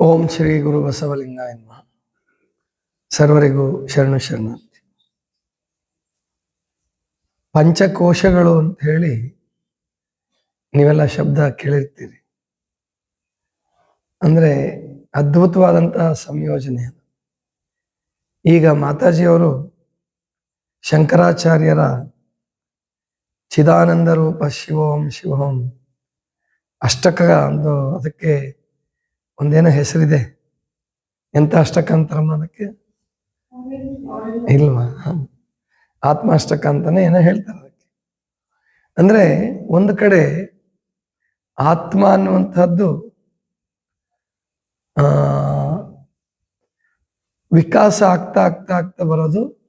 ಓಂ ಶ್ರೀ ಗುರು ಬಸವಲಿಂಗ ಎನ್ನುವ ಸರ್ವರಿಗೂ ಶರಣು ಶರಣಾರ್ಥಿ. ಪಂಚಕೋಶಗಳು ಅಂತ ಹೇಳಿ ನೀವೆಲ್ಲ ಶಬ್ದ ಕೇಳಿರ್ತೀರಿ. ಅಂದ್ರೆ ಅದ್ಭುತವಾದಂತಹ ಸಂಯೋಜನೆ ಈಗ ಮಾತಾಜಿಯವರು ಶಂಕರಾಚಾರ್ಯರ ಚಿದಾನಂದ ರೂಪ ಶಿವೋಂ ಶಿವೋಂ ಅಷ್ಟಕ ಒಂದು ಅದಕ್ಕೆ ಒಂದೇನೋ ಹೆಸರಿದೆ. ಎಂತ ಅದಕ್ಕೆ? ಇಲ್ವಾ. ಆತ್ಮ ಅಷ್ಟಕ ಅಂತಾನೆ ಏನೋ ಹೇಳ್ತಾರೆ ಅದಕ್ಕೆ. ಅಂದ್ರೆ ಒಂದು ಕಡೆ ಆತ್ಮ ಅನ್ನುವಂಥದ್ದು, ಆ, ವಿಕಾಸ ಆಗ್ತಾ ಆಗ್ತಾ ಆಗ್ತಾ ಬರೋದು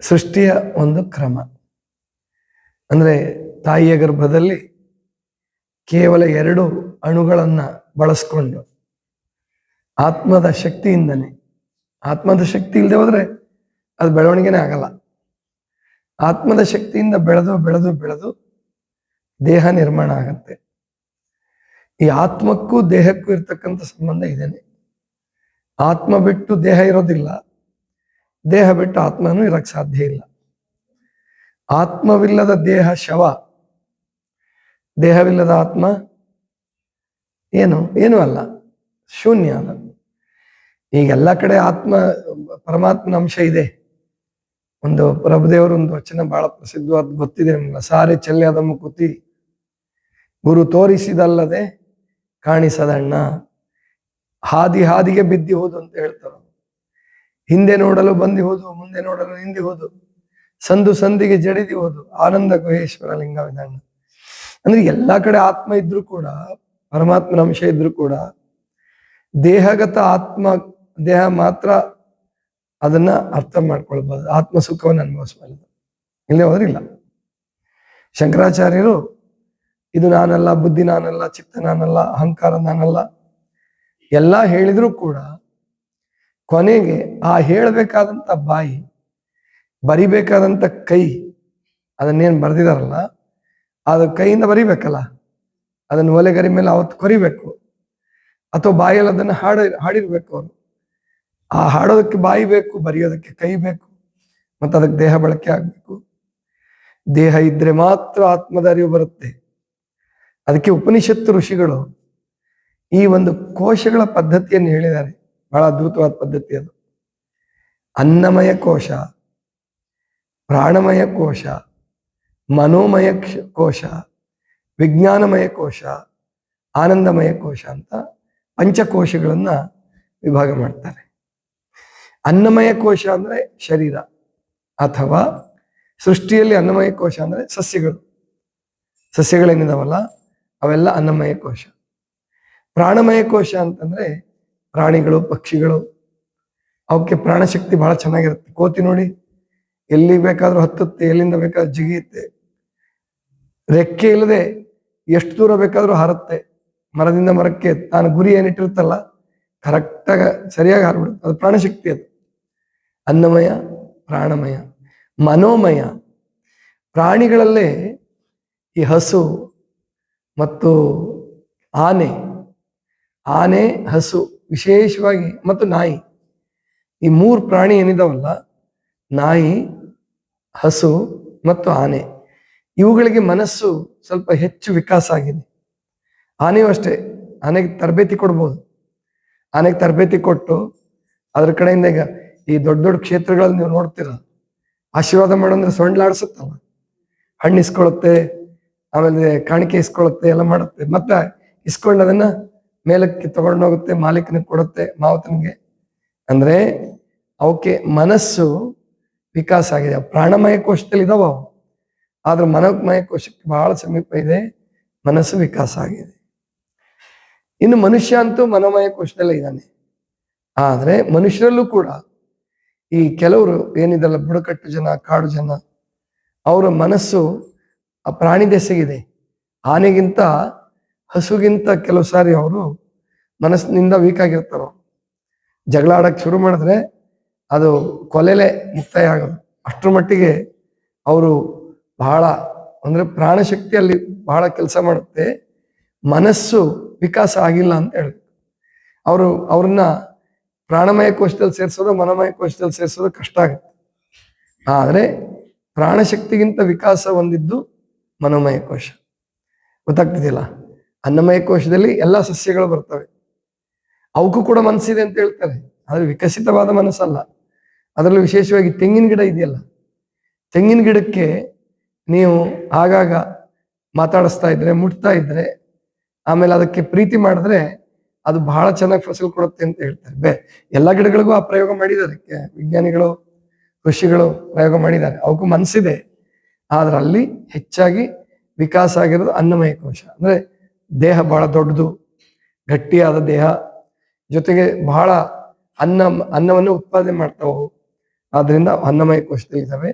ಸೃಷ್ಟಿಯ ಒಂದು ಕ್ರಮ. ಅಂದ್ರೆ ತಾಯಿಯ ಗರ್ಭದಲ್ಲಿ ಕೇವಲ ಎರಡು ಅಣುಗಳನ್ನ ಬಳಸ್ಕೊಂಡು ಆತ್ಮದ ಶಕ್ತಿಯಿಂದನೇ, ಆತ್ಮದ ಶಕ್ತಿ ಇಲ್ಲದೆ ಹೋದ್ರೆ ಅದು ಬೆಳವಣಿಗೆನೇ ಆಗಲ್ಲ. ಆತ್ಮದ ಶಕ್ತಿಯಿಂದ ಬೆಳೆದು ಬೆಳೆದು ಬೆಳೆದು ದೇಹ ನಿರ್ಮಾಣ ಆಗತ್ತೆ. ಈ ಆತ್ಮಕ್ಕೂ ದೇಹಕ್ಕೂ ಇರ್ತಕ್ಕಂಥ ಸಂಬಂಧ ಇದೇನೆ. ಆತ್ಮ ಬಿಟ್ಟು ದೇಹ ಇರೋದಿಲ್ಲ. ದೇಹ ಬಿಟ್ಟು ಆತ್ಮನೂ ಇರಕ್ಕೆ ಸಾಧ್ಯ ಇಲ್ಲ. ಆತ್ಮವಿಲ್ಲದ ದೇಹ ಶವ, ದೇಹವಿಲ್ಲದ ಆತ್ಮ ಏನು? ಏನೂ ಅಲ್ಲ. ಶೂನ್ಯ ಅಲ್ಲ ಈಗ ಎಲ್ಲ ಕಡೆ ಆತ್ಮ, ಪರಮಾತ್ಮನ ಅಂಶ ಇದೆ. ಒಂದು ಪ್ರಭುದೇವರು ಒಂದು ವಚನ ಬಹಳ ಪ್ರಸಿದ್ಧವಾದ ಗೊತ್ತಿದೆ ನಿಮ್ಗೆ. ಸಾರಿ ಚೆಲ್ಯಾದ ಮುಕುತಿ. ಗುರು ತೋರಿಸಿದಲ್ಲದೆ ಕಾಣಿಸದಣ್ಣ. ಹಾದಿ ಹಾದಿಗೆ ಬಿದ್ದಿ ಹೋದು ಅಂತ ಹೇಳ್ತಾರೆ ಹಿಂದೆ ನೋಡಲು ಬಂದಿ ಹೋದು, ಮುಂದೆ ನೋಡಲು ಹಿಂದಿ ಹೋದು. ಸಂದು ಸಂದಿಗೆ ಜಡಿದಿ ಹೋದು. ಆನಂದ ಗುಹೇಶ್ವರ ಲಿಂಗ ವಿಧಾನ ಅಂದ್ರೆ ಎಲ್ಲಾ ಕಡೆ ಆತ್ಮ ಇದ್ರೂ ಕೂಡ ಪರಮಾತ್ಮನ ಅಂಶ ಇದ್ರೂ ಕೂಡ ದೇಹಗತ ಆತ್ಮ, ದೇಹ ಮಾತ್ರ ಅದನ್ನ ಅರ್ಥ ಮಾಡ್ಕೊಳ್ಬಹುದು ಆತ್ಮ ಸುಖವನ್ನು ಅನುಭವಿಸಬಾರದು. ಇಲ್ಲೇ ಹೋದ್ರಿಲ್ಲ. ಶಂಕರಾಚಾರ್ಯರು, ಇದು ನಾನಲ್ಲ, ಬುದ್ಧಿ ನಾನಲ್ಲ, ಚಿತ್ತ ನಾನಲ್ಲ, ಅಹಂಕಾರ ನಾನಲ್ಲ, ಎಲ್ಲ ಹೇಳಿದ್ರು ಕೂಡ ಕೊನೆಗೆ ಆ ಹೇಳಬೇಕಾದಂತ ಬಾಯಿ ಬರಿಬೇಕಾದಂತ ಕೈ, ಅದನ್ನೇನು ಬರೆದಿದಾರಲ್ಲ, ಅದು ಕೈಯಿಂದ ಬರಿಬೇಕಲ್ಲ. ಅದನ್ನು ಒಲೆಗರಿ ಮೇಲೆ ಅವತ್ತು ಕೊರಿಬೇಕು. ಅಥವಾ ಬಾಯಲ್ಲಿ ಅದನ್ನು ಹಾಡ, ಹಾಡಿರ್ಬೇಕು ಅವರು ಆ ಹಾಡೋದಕ್ಕೆ ಬಾಯಿ ಬೇಕು, ಬರೆಯೋದಕ್ಕೆ ಕೈ ಬೇಕು, ಮತ್ತು ಅದಕ್ಕೆ ದೇಹ ಬಳಕೆ ಆಗಬೇಕು. ದೇಹ ಇದ್ರೆ ಮಾತ್ರ ಆತ್ಮದ ಅರಿವು ಬರುತ್ತೆ. ಅದಕ್ಕೆ ಉಪನಿಷತ್ತು ಋಷಿಗಳು ಈ ಒಂದು ಕೋಶಗಳ ಪದ್ಧತಿಯನ್ನು ಹೇಳಿದ್ದಾರೆ. ಬಹಳ ಅದ್ಭುತವಾದ ಪದ್ಧತಿ ಅದು. ಅನ್ನಮಯ ಕೋಶ, ಪ್ರಾಣಮಯ ಕೋಶ, ಮನೋಮಯ ಕೋಶ ವಿಜ್ಞಾನಮಯ ಕೋಶ, ಆನಂದಮಯ ಕೋಶ ಅಂತ ಪಂಚಕೋಶಗಳನ್ನ ವಿಭಾಗ ಮಾಡ್ತಾರೆ. ಅನ್ನಮಯ ಕೋಶ ಅಂದ್ರೆ ಶರೀರ ಅಥವಾ ಸೃಷ್ಟಿಯಲ್ಲಿ ಅನ್ನಮಯ ಕೋಶ ಅಂದ್ರೆ ಸಸ್ಯಗಳು. ಸಸ್ಯಗಳೇನಿದಾವಲ್ಲ? ಅವೆಲ್ಲ ಅನ್ನಮಯ ಕೋಶ. ಪ್ರಾಣಮಯ ಕೋಶ ಅಂತಂದ್ರೆ ಪ್ರಾಣಿಗಳು, ಪಕ್ಷಿಗಳು. ಅವಕ್ಕೆ ಪ್ರಾಣಶಕ್ತಿ ಬಹಳ ಚೆನ್ನಾಗಿರುತ್ತೆ. ಕೋತಿ ನೋಡಿ, ಎಲ್ಲಿ ಬೇಕಾದ್ರೂ ಹತ್ತುತ್ತೆ, ಎಲ್ಲಿಂದ ಬೇಕಾದ್ರೂ ಜಿಗಿಯುತ್ತೆ. ರೆಕ್ಕೆ ಇಲ್ಲದೆ ಎಷ್ಟು ದೂರ ಬೇಕಾದರೂ ಹಾರುತ್ತೆ. ಮರದಿಂದ ಮರಕ್ಕೆ ತಾನು ಗುರಿ ಏನಿಟ್ಟಿರುತ್ತಲ್ಲ ಕರೆಕ್ಟಾಗಿ ಸರಿಯಾಗಿ ಹಾರ್ಬಿಡುತ್ತೆ. ಅದು ಪ್ರಾಣಶಕ್ತಿ ಅದು. ಅನ್ನಮಯ, ಪ್ರಾಣಮಯ, ಮನೋಮಯ. ಪ್ರಾಣಿಗಳಲ್ಲೇ ಈ ಹಸು ಮತ್ತು ಆನೆ ಆನೆ, ಹಸು ವಿಶೇಷವಾಗಿ ಮತ್ತು ನಾಯಿ. ಈ ಮೂರು ಪ್ರಾಣಿ ಏನಿದಾವಲ್ಲ, ನಾಯಿ, ಹಸು ಮತ್ತು ಆನೆ. ಇವುಗಳಿಗೆ ಮನಸ್ಸು ಸ್ವಲ್ಪ ಹೆಚ್ಚು ವಿಕಾಸ ಆಗಿದೆ. ಆನೆಯೂ ಅಷ್ಟೇ, ಆನೆಗೆ ತರಬೇತಿ ಕೊಡ್ಬೋದು. ಆನೆಗೆ ತರಬೇತಿ ಕೊಟ್ಟು ಅದ್ರ ಕಡೆಯಿಂದ ಈಗ ಈ ದೊಡ್ಡ ದೊಡ್ಡ ಕ್ಷೇತ್ರಗಳಲ್ಲಿ ನೀವು ನೋಡ್ತೀರ, ಆಶೀರ್ವಾದ ಮಾಡೋಂದ್ರೆ ಸೊಂಡ್ಲಾಡ್ಸುತ್ತಲ್ಲ ಹಣ್ಣು ಇಸ್ಕೊಳುತ್ತೆ, ಆಮೇಲೆ ಕಾಣಿಕೆ ಇಸ್ಕೊಳುತ್ತೆ, ಎಲ್ಲ ಮಾಡುತ್ತೆ. ಮತ್ತೆ ಇಸ್ಕೊಂಡು ಅದನ್ನ ಮೇಲಕ್ಕೆ ತಗೊಂಡೋಗುತ್ತೆ ಮಾಲೀಕನಿಗೆ ಕೊಡುತ್ತೆ, ಮಾವತನಿಗೆ. ಅಂದ್ರೆ ಅವಕ್ಕೆ ಮನಸ್ಸು ವಿಕಾಸ ಆಗಿದೆ. ಪ್ರಾಣಮಯ ಕೋಶದಲ್ಲಿ ಇದಾವ ಅವು. ಆದ್ರೆ ಮನೋಮಯ ಕೋಶಕ್ಕೆ ಬಹಳ ಸಮೀಪ ಇದೆ, ಮನಸ್ಸು ವಿಕಾಸ ಆಗಿದೆ. ಇನ್ನು ಮನುಷ್ಯ ಅಂತೂ ಮನೋಮಯ ಕೋಶದಲ್ಲೇ ಇದ್ದಾನೆ. ಆದ್ರೆ ಮನುಷ್ಯರಲ್ಲೂ ಕೂಡ ಈ ಕೆಲವರು ಏನಿದಲ್ಲ ಬುಡಕಟ್ಟು ಜನ, ಕಾಡು ಜನ, ಅವರ ಮನಸ್ಸು ಆ ಪ್ರಾಣಿ ದೆಸೆಗಿದೆ. ಆನೆಗಿಂತ ಹಸುಗಿಂತ ಕೆಲವು ಸಾರಿ ಅವರು ಮನಸ್ಸಿನಿಂದ ವೀಕ್ ಆಗಿರ್ತಾರ. ಜಗಳ ಆಡಕ್ಕೆ ಶುರು ಮಾಡಿದ್ರೆ ಅದು ಕೊಲೆಲೆ ಮುಕ್ತಾಯ ಆಗೋದು. ಅಷ್ಟರ ಮಟ್ಟಿಗೆ ಅವರು ಬಹಳ ಅಂದ್ರೆ ಪ್ರಾಣಶಕ್ತಿಯಲ್ಲಿ ಬಹಳ ಕೆಲಸ ಮಾಡುತ್ತೆ. ಮನಸ್ಸು ವಿಕಾಸ ಆಗಿಲ್ಲ ಅಂತ ಹೇಳಿದ್ರು ಅವರು ಅವ್ರನ್ನ ಪ್ರಾಣಮಯ ಕೋಶದಲ್ಲಿ ಸೇರಿಸೋದು ಮನಮಯ ಕೋಶದಲ್ಲಿ ಸೇರಿಸೋದು ಕಷ್ಟ ಆಗುತ್ತೆ. ಆದರೆ ಪ್ರಾಣಶಕ್ತಿಗಿಂತ ವಿಕಾಸ ಹೊಂದಿದ್ದು ಮನೋಮಯ ಕೋಶ. ಗೊತ್ತಾಗ್ತಿದೆಯಲ್ಲ? ಅನ್ನಮಯ ಕೋಶದಲ್ಲಿ ಎಲ್ಲ ಸಸ್ಯಗಳು ಬರ್ತವೆ. ಅವಕ್ಕೂ ಕೂಡ ಮನಸ್ಸಿದೆ ಅಂತ ಹೇಳ್ತಾರೆ. ಆದ್ರೆ ವಿಕಸಿತವಾದ ಮನಸ್ಸಲ್ಲ. ಅದರಲ್ಲಿ ವಿಶೇಷವಾಗಿ ತೆಂಗಿನ ಗಿಡ ಇದೆಯಲ್ಲ? ತೆಂಗಿನ ಗಿಡಕ್ಕೆ ನೀವು ಆಗಾಗ ಮಾತಾಡಿಸ್ತಾ ಇದ್ರೆ, ಮುಟ್ತಾ ಇದ್ರೆ, ಆಮೇಲೆ ಅದಕ್ಕೆ ಪ್ರೀತಿ ಮಾಡಿದ್ರೆ ಅದು ಬಹಳ ಚೆನ್ನಾಗಿ ಫಸಲು ಕೊಡುತ್ತೆ ಅಂತ ಹೇಳ್ತಾರೆ. ಬೇ, ಎಲ್ಲ ಗಿಡಗಳಿಗೂ ಆ ಪ್ರಯೋಗ ಮಾಡಿದ್ದಾರೆ. ವಿಜ್ಞಾನಿಗಳು ಕೃಷಿಗಳು ಪ್ರಯೋಗ ಮಾಡಿದ್ದಾರೆ. ಅವಕ್ಕೂ ಮನಸ್ಸಿದೆ ಆದ್ರೆ ಅಲ್ಲಿ ಹೆಚ್ಚಾಗಿ ವಿಕಾಸ ಆಗಿರೋದು ಅನ್ನಮಯ ಕೋಶ. ಅಂದ್ರೆ ದೇಹ ಬಹಳ ದೊಡ್ಡದು, ಗಟ್ಟಿಯಾದ ದೇಹ, ಜೊತೆಗೆ ಬಹಳ ಅನ್ನ, ಅನ್ನವನ್ನು ಉತ್ಪಾದನೆ ಮಾಡ್ತಾವು. ಆದ್ರಿಂದ ಅನ್ನಮಯ ಕೋಶದಲ್ಲಿ ಇದ್ದಾವೆ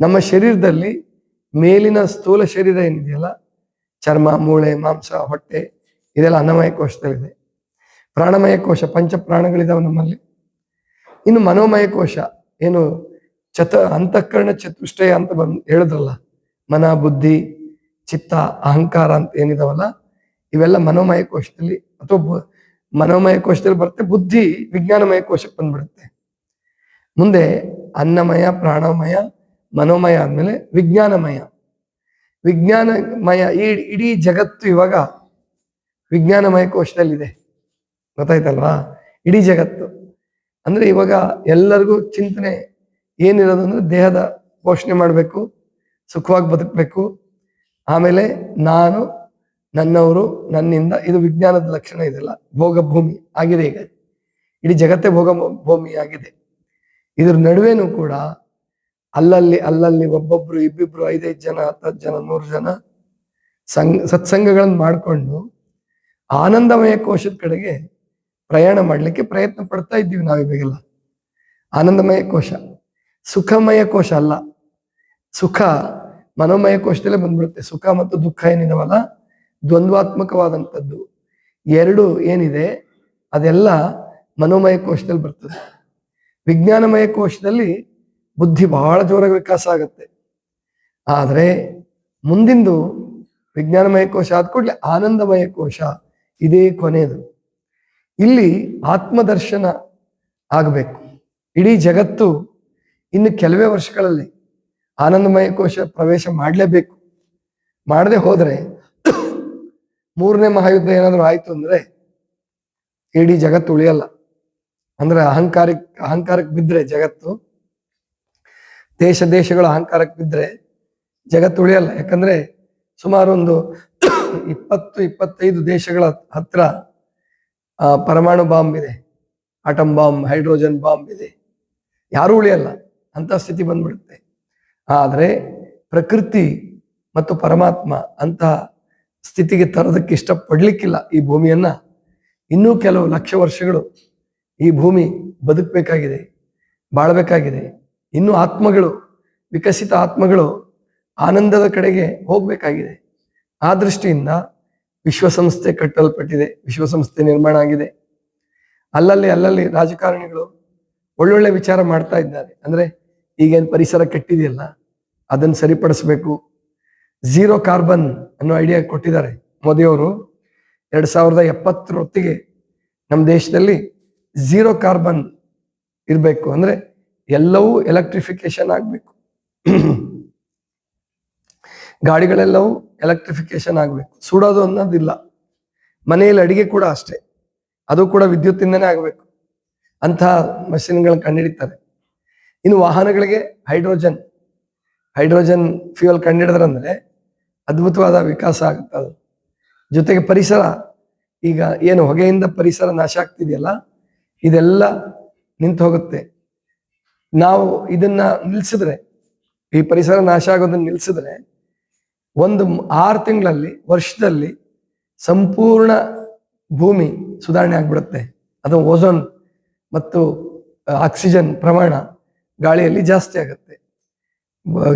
ನಮ್ಮ ಶರೀರದಲ್ಲಿ ಮೇಲಿನ ಸ್ಥೂಲ ಶರೀರ ಏನಿದೆಯಲ್ಲ, ಚರ್ಮ, ಮೂಳೆ, ಮಾಂಸ, ಹೊಟ್ಟೆ, ಇದೆಲ್ಲ ಅನ್ನಮಯ ಕೋಶದಲ್ಲಿದೆ. ಪ್ರಾಣಮಯ ಕೋಶ, ಪಂಚ ಪ್ರಾಣಗಳಿದಾವೆ ನಮ್ಮಲ್ಲಿ. ಇನ್ನು ಮನೋಮಯ ಕೋಶ, ಏನು ಚತ, ಅಂತಃಕರಣ ಚತುಷ್ಟಯ ಅಂತ ಬಂದ್, ಹೇಳಿದ್ರಲ್ಲ, ಮನ, ಬುದ್ಧಿ, ಚಿತ್ತ, ಅಹಂಕಾರ ಅಂತ ಏನಿದಾವಲ್ಲ, ಇವೆಲ್ಲ ಮನೋಮಯ ಕೋಶದಲ್ಲಿ, ಅಥವಾ ಮನೋಮಯ ಕೋಶದಲ್ಲಿ ಬರುತ್ತೆ, ಬುದ್ಧಿ ವಿಜ್ಞಾನಮಯ ಕೋಶಕ್ಕೆ ಬಂದ್ಬಿಡುತ್ತೆ. ಮುಂದೆ ಅನ್ನಮಯ, ಪ್ರಾಣಮಯ ಮನೋಮಯ ಆದಮೇಲೆ ವಿಜ್ಞಾನಮಯ. ವಿಜ್ಞಾನಮಯ ಈ ಇಡೀ ಜಗತ್ತು ಇವಾಗ ವಿಜ್ಞಾನಮಯ ಕೋಶದಲ್ಲಿದೆ. ಗೊತ್ತಾಯ್ತಲ್ವಾ? ಇಡೀ ಜಗತ್ತು. ಅಂದರೆ ಇವಾಗ ಎಲ್ಲರಿಗೂ ಚಿಂತನೆ ಏನಿರೋದು ಅಂದ್ರೆ ದೇಹದ ಪೋಷಣೆ ಮಾಡಬೇಕು, ಸುಖವಾಗಿ ಬದುಕಬೇಕು. ಆಮೇಲೆ ನಾನು, ನನ್ನವರು, ನನ್ನಿಂದ ಇದು ವಿಜ್ಞಾನದ ಲಕ್ಷಣ ಇದೆಲ್ಲ. ಭೋಗ ಭೂಮಿ ಆಗಿದೆ ಈಗ. ಇಡೀ ಜಗತ್ತೇ ಭೋಗ ಭೂಮಿ ಆಗಿದೆ. ಇದ್ರ ನಡುವೆನೂ ಕೂಡ ಅಲ್ಲಲ್ಲಿ ಅಲ್ಲಲ್ಲಿ ಒಬ್ಬೊಬ್ರು ಇಬ್ಬಿಬ್ರು ಐದೈದು ಜನ, ಹತ್ತತ್ತು ಜನ, ನೂರು ಜನ ಸಂಘ ಸತ್ಸಂಗಗಳನ್ನು ಮಾಡಿಕೊಂಡು ಆನಂದಮಯ ಕೋಶದ ಕಡೆಗೆ ಪ್ರಯಾಣ ಮಾಡಲಿಕ್ಕೆ ಪ್ರಯತ್ನ ಪಡ್ತಾ ಇದ್ದೀವಿ ನಾವು ಇವಾಗೆಲ್ಲ. ಆನಂದಮಯ ಕೋಶ. ಸುಖಮಯ ಕೋಶ ಅಲ್ಲ. ಸುಖ ಮನೋಮಯ ಕೋಶದಲ್ಲೇ ಬಂದ್ಬಿಡುತ್ತೆ. ಸುಖ ಮತ್ತು ದುಃಖ ಏನಿದಾವಲ್ಲ? ದ್ವಂದ್ವಾತ್ಮಕವಾದಂಥದ್ದು. ಎರಡು ಏನಿದೆ? ಅದೆಲ್ಲ ಮನೋಮಯ ಕೋಶದಲ್ಲಿ ಬರ್ತದೆ. ವಿಜ್ಞಾನಮಯ ಕೋಶದಲ್ಲಿ ಬುದ್ಧಿ ಬಹಳ ಜೋರಾಗಿ ವಿಕಾಸ ಆಗುತ್ತೆ. ಆದರೆ ಮುಂದಿಂದು ವಿಜ್ಞಾನಮಯ ಕೋಶ ಆದ ಕೂಡಲೇ ಆನಂದಮಯ ಕೋಶ ಇದೇ ಕೊನೆಯದು ಇಲ್ಲಿ ಆತ್ಮದರ್ಶನ ಆಗಬೇಕು. ಇಡೀ ಜಗತ್ತು ಇನ್ನು ಕೆಲವೇ ವರ್ಷಗಳಲ್ಲಿ ಆನಂದಮಯ ಕೋಶ ಪ್ರವೇಶ ಮಾಡಲೇಬೇಕು. ಮಾಡದೆ ಹೋದರೆ ಮೂರನೇ ಮಹಾಯುದ್ಧ ಏನಾದರೂ ಆಯಿತು ಅಂದರೆ ಇಡೀ ಜಗತ್ತು ಉಳಿಯಲ್ಲ. ಅಂದ್ರೆ ಅಹಂಕಾರಕ್ಕೆ ಅಹಂಕಾರಕ್ಕೆ ಬಿದ್ದರೆ ಜಗತ್ತು ದೇಶ ದೇಶಗಳ ಅಹಂಕಾರಕ್ಕೆ ಬಿದ್ದರೆ ಜಗತ್ತು ಉಳಿಯಲ್ಲ. ಯಾಕಂದ್ರೆ ಸುಮಾರು ಒಂದು ಇಪ್ಪತ್ತು, ಇಪ್ಪತ್ತೈದು ದೇಶಗಳ ಹತ್ರ ಪರಮಾಣು ಬಾಂಬ್ ಇದೆ. ಆಟಮ್ ಬಾಂಬ್, ಹೈಡ್ರೋಜನ್ ಬಾಂಬ್ ಇದೆ. ಯಾರೂ ಉಳಿಯಲ್ಲ. ಅಂತ ಸ್ಥಿತಿ ಬಂದ್ಬಿಡುತ್ತೆ. ಆದರೆ ಪ್ರಕೃತಿ ಮತ್ತು ಪರಮಾತ್ಮ ಅಂತಹ ಸ್ಥಿತಿಗೆ ತರೋದಕ್ಕೆ ಇಷ್ಟಪಡ್ಲಿಕ್ಕಿಲ್ಲ ಈ ಭೂಮಿಯನ್ನ. ಇನ್ನೂ ಕೆಲವು ಲಕ್ಷ ವರ್ಷಗಳು ಈ ಭೂಮಿ ಬದುಕಬೇಕಾಗಿದೆ, ಬಾಳ್ಬೇಕಾಗಿದೆ. ಇನ್ನು ಆತ್ಮಗಳು, ವಿಕಸಿತ ಆತ್ಮಗಳು ಆನಂದದ ಕಡೆಗೆ ಹೋಗಬೇಕಾಗಿದೆ. ಆ ದೃಷ್ಟಿಯಿಂದ ವಿಶ್ವಸಂಸ್ಥೆ ಕಟ್ಟಲ್ಪಟ್ಟಿದೆ, ವಿಶ್ವಸಂಸ್ಥೆ ನಿರ್ಮಾಣ ಆಗಿದೆ. ಅಲ್ಲಲ್ಲಿ ಅಲ್ಲಲ್ಲಿ ರಾಜಕಾರಣಿಗಳು ಒಳ್ಳೊಳ್ಳೆ ವಿಚಾರ ಮಾಡ್ತಾ ಇದ್ದಾರೆ. ಅಂದರೆ ಈಗೇನು ಪರಿಸರ ಕೆಟ್ಟಿದೆಯಲ್ಲ, ಅದನ್ನು ಸರಿಪಡಿಸ್ಬೇಕು. ಝೀರೋ ಕಾರ್ಬನ್ ಅನ್ನೋ ಐಡಿಯಾ ಕೊಟ್ಟಿದ್ದಾರೆ ಮೋದಿಯವರು. ಎರಡು ಸಾವಿರದ ಎಪ್ಪತ್ತರೊತ್ತಿಗೆ ನಮ್ಮ ದೇಶದಲ್ಲಿ ಝೀರೋ ಕಾರ್ಬನ್ ಇರಬೇಕು. ಅಂದ್ರೆ ಎಲ್ಲವೂ ಎಲೆಕ್ಟ್ರಿಫಿಕೇಶನ್ ಆಗಬೇಕು. ಗಾಡಿಗಳೆಲ್ಲವೂ ಎಲೆಕ್ಟ್ರಿಫಿಕೇಶನ್ ಆಗಬೇಕು. ಸುಡೋದು ಅನ್ನೋದಿಲ್ಲ. ಮನೆಯಲ್ಲಿ ಅಡಿಗೆ ಕೂಡ ಅಷ್ಟೇ. ಅದು ಕೂಡ ವಿದ್ಯುತ್ತಿಂದನೇ ಆಗಬೇಕು. ಅಂತಹ ಮಷಿನ್ಗಳನ್ನ ಕಂಡುಹಿಡಿತಾರೆ ಇನ್ನು ವಾಹನಗಳಿಗೆ ಹೈಡ್ರೋಜನ್. ಹೈಡ್ರೋಜನ್ ಫ್ಯೂಯಲ್ ಕಂಡುಹಿಡಿದ್ರಂದ್ರೆ ಅದ್ಭುತವಾದ ವಿಕಾಸ ಆಗುತ್ತೆ ಅದು. ಜೊತೆಗೆ ಪರಿಸರ. ಈಗ ಏನು ಹೊಗೆಯಿಂದ ಪರಿಸರ ನಾಶ ಆಗ್ತಿದೆಯಲ್ಲ? ಇದೆಲ್ಲ ನಿಂತು ಹೋಗುತ್ತೆ ನಾವು ಇದನ್ನ ನಿಲ್ಸಿದ್ರೆ, ಈ ಪರಿಸರ ನಾಶ ಆಗೋದನ್ನ ನಿಲ್ಸಿದ್ರೆ, ಒಂದು ಆರು ತಿಂಗಳಲ್ಲಿ, ವರ್ಷದಲ್ಲಿ ಸಂಪೂರ್ಣ ಭೂಮಿ ಸುಧಾರಣೆ ಆಗ್ಬಿಡುತ್ತೆ. ಅದು ಓಝೋನ್ ಮತ್ತು ಆಕ್ಸಿಜನ್ ಪ್ರಮಾಣ ಗಾಳಿಯಲ್ಲಿ ಜಾಸ್ತಿ ಆಗುತ್ತೆ.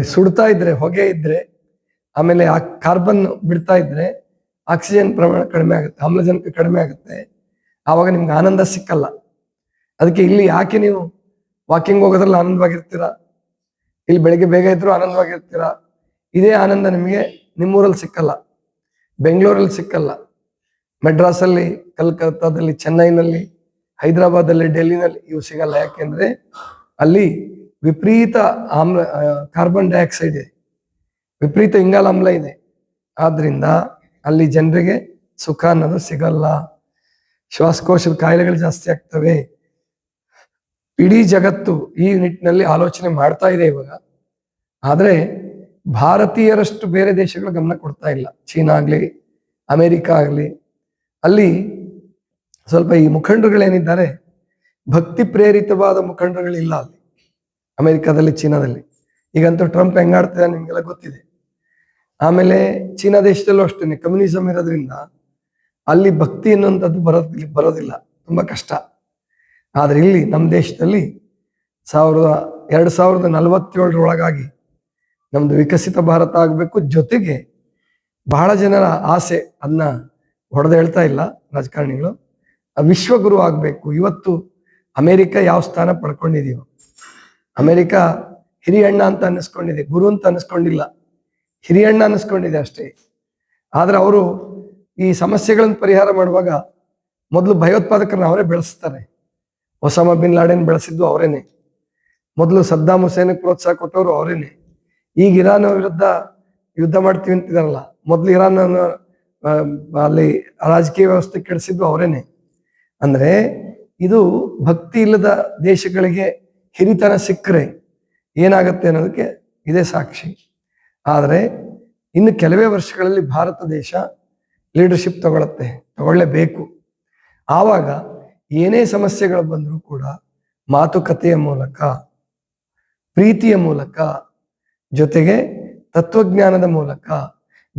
ಸುಡ್ತಾ ಇದ್ರೆ, ಹೊಗೆ ಇದ್ರೆ, ಆಮೇಲೆ ಆ ಕಾರ್ಬನ್ ಬಿಡ್ತಾ ಇದ್ರೆ ಆಕ್ಸಿಜನ್ ಪ್ರಮಾಣ ಕಡಿಮೆ ಆಗುತ್ತೆ, ಆಮ್ಲಜನಕ ಕಡಿಮೆ ಆಗುತ್ತೆ. ಆವಾಗ ನಿಮ್ಗೆ ಆನಂದ ಸಿಕ್ಕಲ್ಲ. ಅದಕ್ಕೆ ಇಲ್ಲಿ ಯಾಕೆ ನೀವು ವಾಕಿಂಗ್ ಹೋಗೋದ್ರಲ್ಲಿ ಆನಂದವಾಗಿರ್ತೀರ? ಇಲ್ಲಿ ಬೆಳಿಗ್ಗೆ ಬೇಗ ಇದ್ರು ಆನಂದವಾಗಿರ್ತೀರ? ಇದೇ ಆನಂದ ನಿಮಗೆ ನಿಮ್ಮೂರಲ್ಲಿ ಸಿಕ್ಕಲ್ಲ. ಬೆಂಗಳೂರಲ್ಲಿ ಸಿಕ್ಕಲ್ಲ. ಮೆಡ್ರಾಸಲ್ಲಿ ಕಲ್ಕತ್ತಾದಲ್ಲಿ, ಚೆನ್ನೈನಲ್ಲಿ, ಹೈದರಾಬಾದಲ್ಲಿ, ಡೆಲ್ಲಿನಲ್ಲಿ ಇವು ಸಿಗಲ್ಲ. ಯಾಕೆಂದ್ರೆ ಅಲ್ಲಿ ವಿಪರೀತ ಆಮ್ಲ ಕಾರ್ಬನ್ ಡೈಆಕ್ಸೈಡ್ ಇದೆ. ವಿಪರೀತ ಇಂಗಾಲಾಮ್ಲ ಇದೆ. ಆದ್ರಿಂದ ಅಲ್ಲಿ ಜನರಿಗೆ ಸುಖ ಅನ್ನೋದು ಸಿಗಲ್ಲ. ಶ್ವಾಸಕೋಶದ ಕಾಯಿಲೆಗಳು ಜಾಸ್ತಿ ಆಗ್ತವೆ. ಇಡೀ ಜಗತ್ತು ಈ ನಿಟ್ಟಿನಲ್ಲಿ ಆಲೋಚನೆ ಮಾಡ್ತಾ ಇದೆ ಇವಾಗ. ಆದರೆ ಭಾರತೀಯರಷ್ಟು ಬೇರೆ ದೇಶಗಳು ಗಮನ ಕೊಡ್ತಾ ಇಲ್ಲ. ಚೀನಾ ಆಗಲಿ, ಅಮೆರಿಕ ಆಗಲಿ. ಅಲ್ಲಿ ಸ್ವಲ್ಪ ಈ ಮುಖಂಡರುಗಳೇನಿದ್ದಾರೆ, ಭಕ್ತಿ ಪ್ರೇರಿತವಾದ ಮುಖಂಡರುಗಳಿಲ್ಲ ಅಲ್ಲಿ. ಅಮೆರಿಕದಲ್ಲಿ, ಚೀನಾದಲ್ಲಿ. ಈಗಂತೂ ಟ್ರಂಪ್ ಹೆಂಗಾಡ್ತಿದೆ ನಿಮಗೆಲ್ಲ ಗೊತ್ತಿದೆ. ಆಮೇಲೆ ಚೀನಾ ದೇಶದಲ್ಲೂ ಅಷ್ಟೇ ಕಮ್ಯುನಿಸಂ ಇರೋದ್ರಿಂದ ಅಲ್ಲಿ ಭಕ್ತಿ ಅನ್ನುವಂಥದ್ದು ಬರೋದಿಲ್ಲ ಬರೋದಿಲ್ಲ. ತುಂಬಾ ಕಷ್ಟ. ಆದ್ರೆ ಇಲ್ಲಿ ನಮ್ಮ ದೇಶದಲ್ಲಿ ಸಾವಿರದ, ಎರಡು ಸಾವಿರದ ನಲವತ್ತೇಳರೊಳಗಾಗಿ ನಮ್ಮದು ವಿಕಸಿತ ಭಾರತ ಆಗಬೇಕು ಜೊತೆಗೆ ಬಹಳ ಜನರ ಆಸೆ ಅದನ್ನ ಹೊಡೆದು ಹೇಳ್ತಾ ಇಲ್ಲ ರಾಜಕಾರಣಿಗಳು. ವಿಶ್ವಗುರು ಆಗಬೇಕು. ಇವತ್ತು ಅಮೇರಿಕ ಯಾವ ಸ್ಥಾನ ಪಡ್ಕೊಂಡಿದೀವೋ ಅಮೇರಿಕ ಹಿರಿಯಣ್ಣ ಅಂತ ಅನ್ನಿಸ್ಕೊಂಡಿದೆ, ಗುರು ಅಂತ ಅನ್ನಿಸ್ಕೊಂಡಿಲ್ಲ ಹಿರಿಯಣ್ಣ ಅನ್ನಿಸ್ಕೊಂಡಿದೆ ಅಷ್ಟೇ. ಆದ್ರೆ ಅವರು ಈ ಸಮಸ್ಯೆಗಳನ್ನು ಪರಿಹಾರ ಮಾಡುವಾಗ ಮೊದಲು ಭಯೋತ್ಪಾದಕರನ್ನ ಅವರೇ ಬೆಳೆಸ್ತಾರೆ. ಒಸಾಮ ಬಿನ್ ಲಾಡೆನ್ ಬೆಳೆಸಿದ್ದು ಅವರೇನೆ. ಮೊದಲು ಸದ್ದಾಮ್ ಹುಸೇನ್ ಪ್ರೋತ್ಸಾಹ ಕೊಟ್ಟವರು ಅವರೇನೆ. ಈಗ ಇರಾನ್ ವಿರುದ್ಧ ಯುದ್ಧ ಮಾಡ್ತೀವಿ ಅಂತಿದಾರಲ್ಲ ಮೊದಲು ಇರಾನ್ ಅಲ್ಲಿ ರಾಜಕೀಯ ವ್ಯವಸ್ಥೆ ಕೆಡಿಸಿದ್ದು ಅವರೇನೆ. ಅಂದ್ರೆ ಇದು ಭಕ್ತಿ ಇಲ್ಲದ ದೇಶಗಳಿಗೆ ಹಿರಿತನ ಸಿಕ್ಕರೆ ಏನಾಗುತ್ತೆ ಅನ್ನೋದಕ್ಕೆ ಇದೇ ಸಾಕ್ಷಿ. ಆದರೆ ಇನ್ನು ಕೆಲವೇ ವರ್ಷಗಳಲ್ಲಿ ಭಾರತ ದೇಶ ಲೀಡರ್ಶಿಪ್ ತಗೊಳತ್ತೆ, ತಗೊಳ್ಳೇಬೇಕು. ಆವಾಗ ಏನೇ ಸಮಸ್ಯೆಗಳು ಬಂದರೂ ಕೂಡ ಮಾತುಕತೆಯ ಮೂಲಕ, ಪ್ರೀತಿಯ ಮೂಲಕ, ಜೊತೆಗೆ ತತ್ವಜ್ಞಾನದ ಮೂಲಕ,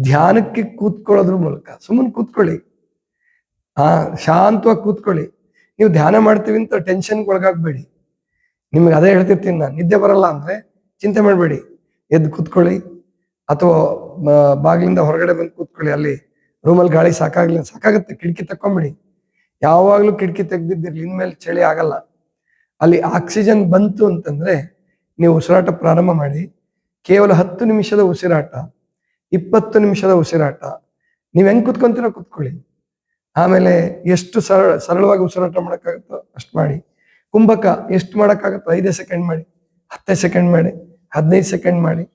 ಧ್ಯಾನಕ್ಕೆ ಕೂತ್ಕೊಳ್ಳೋದ್ರ ಮೂಲಕ, ಸುಮ್ಮನೆ ಕೂತ್ಕೊಳ್ಳಿ. ಆ, ಶಾಂತವಾಗಿ ಕೂತ್ಕೊಳ್ಳಿ. ನೀವು ಧ್ಯಾನ ಮಾಡ್ತೀವಿ ಅಂತ ಟೆನ್ಷನ್ಗೆ ಒಳಗಾಗ್ಬೇಡಿ. ನಿಮ್ಗೆ ಅದೇ ಹೇಳ್ತಿರ್ತೀನಿ ನಾನು, ನಿದ್ದೆ ಬರಲ್ಲ ಅಂದ್ರೆ ಚಿಂತೆ ಮಾಡಬೇಡಿ. ಎದ್ದು ಕೂತ್ಕೊಳ್ಳಿ. ಅಥವಾ ಬಾಗಿಲಿಂದ ಹೊರಗಡೆ ಬಂದು ಕೂತ್ಕೊಳ್ಳಿ. ಅಲ್ಲಿ ರೂಮಲ್ಲಿ ಗಾಳಿ ಸಾಕಾಗ್ಲಿ ಸಾಕಾಗುತ್ತೆ. ಕಿಟಕಿ ತಕ್ಕೊಂಬಿಡಿ. ಯಾವಾಗ್ಲೂ ಕಿಟಕಿ ತೆಗ್ದಿದ್ದಿರ್ಲಿ ಇನ್ಮೇಲೆ ಚಳಿ ಆಗಲ್ಲ. ಅಲ್ಲಿ ಆಕ್ಸಿಜನ್ ಬಂತು ಅಂತಂದ್ರೆ ನೀವು ಉಸಿರಾಟ ಪ್ರಾರಂಭ ಮಾಡಿ, ಕೇವಲ ಹತ್ತು ನಿಮಿಷದ ಉಸಿರಾಟ, ಇಪ್ಪತ್ತು ನಿಮಿಷದ ಉಸಿರಾಟ, ನೀವು ಹೆಂಗ್ ಕುತ್ಕೊಂತೀರೋ ಕುತ್ಕೊಳ್ಳಿ. ಆಮೇಲೆ ಎಷ್ಟು ಸರಳ, ಸರಳವಾಗಿ ಉಸಿರಾಟ ಮಾಡೋಕ್ಕಾಗುತ್ತೋ ಅಷ್ಟು ಮಾಡಿ. ಕುಂಭಕ ಎಷ್ಟು ಮಾಡೋಕ್ಕಾಗುತ್ತೋ ಐದೇ ಸೆಕೆಂಡ್ ಮಾಡಿ, ಹತ್ತೇ ಸೆಕೆಂಡ್ ಮಾಡಿ, ಹದಿನೈದು ಸೆಕೆಂಡ್ ಮಾಡಿ,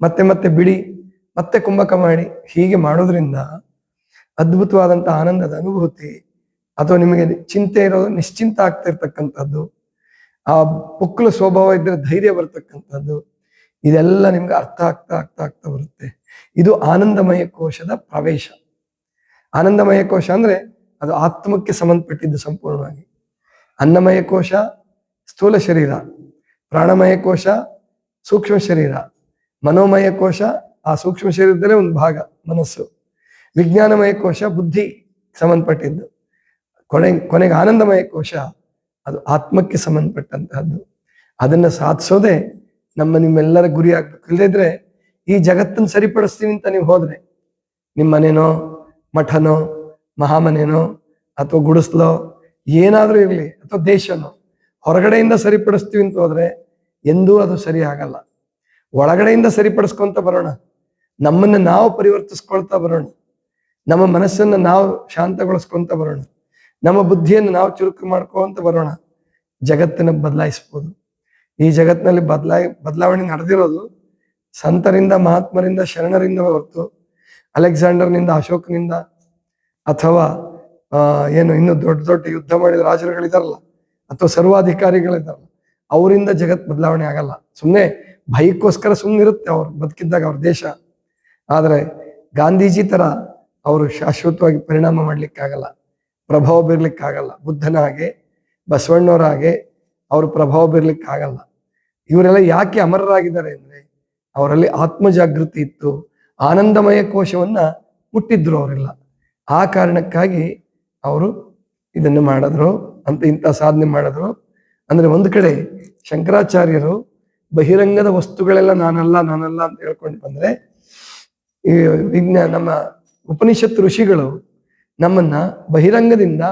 ಮತ್ತೆ ಮತ್ತೆ ಬಿಡಿ, ಮತ್ತೆ ಕುಂಭಕ ಮಾಡಿ, ಹೀಗೆ ಮಾಡೋದ್ರಿಂದ ಅದ್ಭುತವಾದಂಥ ಆನಂದದ ಅನುಭೂತಿ ಅಥವಾ ನಿಮಗೆ ಚಿಂತೆ ಇರೋದು ನಿಶ್ಚಿಂತ ಆಗ್ತಾ ಇರ್ತಕ್ಕಂಥದ್ದು. ಆ ಪುಕ್ಕಲು ಸ್ವಭಾವ ಇದ್ರೆ ಧೈರ್ಯ ಬರ್ತಕ್ಕಂಥದ್ದು. ಇದೆಲ್ಲ ನಿಮ್ಗೆ ಅರ್ಥ ಆಗ್ತಾ ಆಗ್ತಾ ಆಗ್ತಾ ಬರುತ್ತೆ. ಇದು ಆನಂದಮಯ ಕೋಶದ ಪ್ರವೇಶ. ಆನಂದಮಯ ಕೋಶ ಅಂದ್ರೆ ಅದು ಆತ್ಮಕ್ಕೆ ಸಂಬಂಧಪಟ್ಟಿದ್ದು ಸಂಪೂರ್ಣವಾಗಿ. ಅನ್ನಮಯ ಕೋಶ, ಸ್ಥೂಲ ಶರೀರ. ಪ್ರಾಣಮಯ ಕೋಶ, ಸೂಕ್ಷ್ಮ ಶರೀರ. ಮನೋಮಯ ಕೋಶ, ಆ ಸೂಕ್ಷ್ಮ ಶರೀರದಲ್ಲೇ ಒಂದು ಭಾಗ, ಮನಸ್ಸು. ವಿಜ್ಞಾನಮಯ ಕೋಶ, ಬುದ್ಧಿ ಸಂಬಂಧಪಟ್ಟಿದ್ದು. ಕೊನೆ, ಕೊನೆಗೆ ಆನಂದಮಯ ಕೋಶ, ಅದು ಆತ್ಮಕ್ಕೆ ಸಂಬಂಧಪಟ್ಟಂತಹದ್ದು. ಅದನ್ನ ಸಾಧಿಸೋದೇ ನಮ್ಮ ನಿಮ್ಮೆಲ್ಲರ ಗುರಿ ಆಗ್ಬೇಕು. ಇಲ್ಲದಿದ್ರೆ ಈ ಜಗತ್ತನ್ನು ಸರಿಪಡಿಸ್ತೀನಿ ಅಂತ ನೀವು ಹೋದ್ರೆ, ನಿಮ್ಮ ಮನೆನೋ, ಮಠನೋ, ಮಹಾಮನೆನೋ, ಅಥವಾ ಗುಡಿಸ್ಲೋ, ಏನಾದರೂ ಇರಲಿ, ಅಥವಾ ದೇಶನೋ, ಹೊರಗಡೆಯಿಂದ ಸರಿಪಡಿಸ್ತೀವಿ ಅಂತ ಹೋದ್ರೆ ಎಂದೂ ಅದು ಸರಿ ಆಗಲ್ಲ ಒಳಗಡೆಯಿಂದ ಸರಿಪಡಿಸ್ಕೊಂತ ಬರೋಣ. ನಮ್ಮನ್ನು ನಾವು ಪರಿವರ್ತಿಸ್ಕೊಳ್ತಾ ಬರೋಣ. ನಮ್ಮ ಮನಸ್ಸನ್ನು ನಾವು ಶಾಂತಗೊಳಿಸ್ಕೊಂತ ಬರೋಣ. ನಮ್ಮ ಬುದ್ಧಿಯನ್ನು ನಾವು ಚುರುಕು ಮಾಡ್ಕೊಂತ ಬರೋಣ. ಜಗತ್ತನ್ನು ಬದಲಾಯಿಸ್ಬೋದು. ಈ ಜಗತ್ತಿನಲ್ಲಿ ಬದಲಾಯಿ, ಬದಲಾವಣೆ ನಡೆದಿರೋದು ಸಂತರಿಂದ, ಮಹಾತ್ಮರಿಂದ, ಶರಣರಿಂದ ಹೊರತು ಅಲೆಕ್ಸಾಂಡರ್ನಿಂದ, ಅಶೋಕನಿಂದ ಅಥವಾ ಏನು ಇನ್ನು ದೊಡ್ಡ ದೊಡ್ಡ ಯುದ್ಧ ಮಾಡಿದ ರಾಜರುಗಳಿದಾರಲ್ಲ, ಅಥವಾ ಸರ್ವಾಧಿಕಾರಿಗಳಿದಾರಲ್ಲ, ಅವರಿಂದ ಜಗತ್ ಬದಲಾವಣೆ ಆಗಲ್ಲ. ಸುಮ್ಮನೆ ಭಯಕ್ಕೋಸ್ಕರ ಸುಮ್ಮನೆ ಇರುತ್ತೆ ಅವ್ರು ಬದುಕಿದ್ದಾಗ ಅವ್ರ ದೇಶ. ಆದರೆ ಗಾಂಧೀಜಿ ತರ ಅವರು ಶಾಶ್ವತವಾಗಿ ಪರಿಣಾಮ ಮಾಡ್ಲಿಕ್ಕಾಗಲ್ಲ. ಪ್ರಭಾವ ಬೀರ್ಲಿಕ್ಕಾಗಲ್ಲ. ಬುದ್ಧನ ಹಾಗೆ ಬಸವಣ್ಣವರ ಅವ್ರ ಪ್ರಭಾವ ಬೀರ್ಲಿಕ್ಕಾಗಲ್ಲ. ಇವರೆಲ್ಲ ಯಾಕೆ ಅಮರರಾಗಿದ್ದಾರೆ ಅಂದ್ರೆ, ಅವರಲ್ಲಿ ಆತ್ಮ ಜಾಗೃತಿ ಇತ್ತು. ಆನಂದಮಯ ಕೋಶವನ್ನ ಮುಟ್ಟಿದ್ರು ಅವರೆಲ್ಲ. ಆ ಕಾರಣಕ್ಕಾಗಿ ಅವರು ಇದನ್ನು ಮಾಡಿದ್ರು ಅಂತ ಇಂಥ ಸಾಧನೆ ಮಾಡಿದ್ರು. ಅಂದ್ರೆ ಒಂದು ಕಡೆ ಶಂಕರಾಚಾರ್ಯರು ಬಹಿರಂಗದ ವಸ್ತುಗಳೆಲ್ಲ ನಾನಲ್ಲ ನಾನಲ್ಲ ಅಂತ ಹೇಳ್ಕೊಂಡು ಬಂದ್ರೆ, ಈ ವಿಜ್ಞಾನ ನಮ್ಮ ಉಪನಿಷತ್ ಋಷಿಗಳು ನಮ್ಮನ್ನ ಬಹಿರಂಗದಿಂದ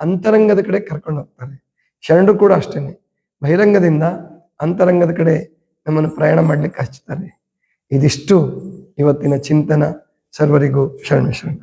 ಅಂತರಂಗದ ಕಡೆ ಕರ್ಕೊಂಡು ಹೋಗ್ತಾರೆ. ಶರಣರು ಕೂಡ ಅಷ್ಟೇನೆ. ಬಹಿರಂಗದಿಂದ ಅಂತರಂಗದ ಕಡೆ ನಮ್ಮನ್ನು ಪ್ರಯಾಣ ಮಾಡ್ಲಿಕ್ಕೆ ಹಚ್ತಾರೆ ಇದಿಷ್ಟು ಇವತ್ತಿನ ಚಿಂತನ. ಸರ್ವರಿಗೂ ಶರಣ ಶರಣ.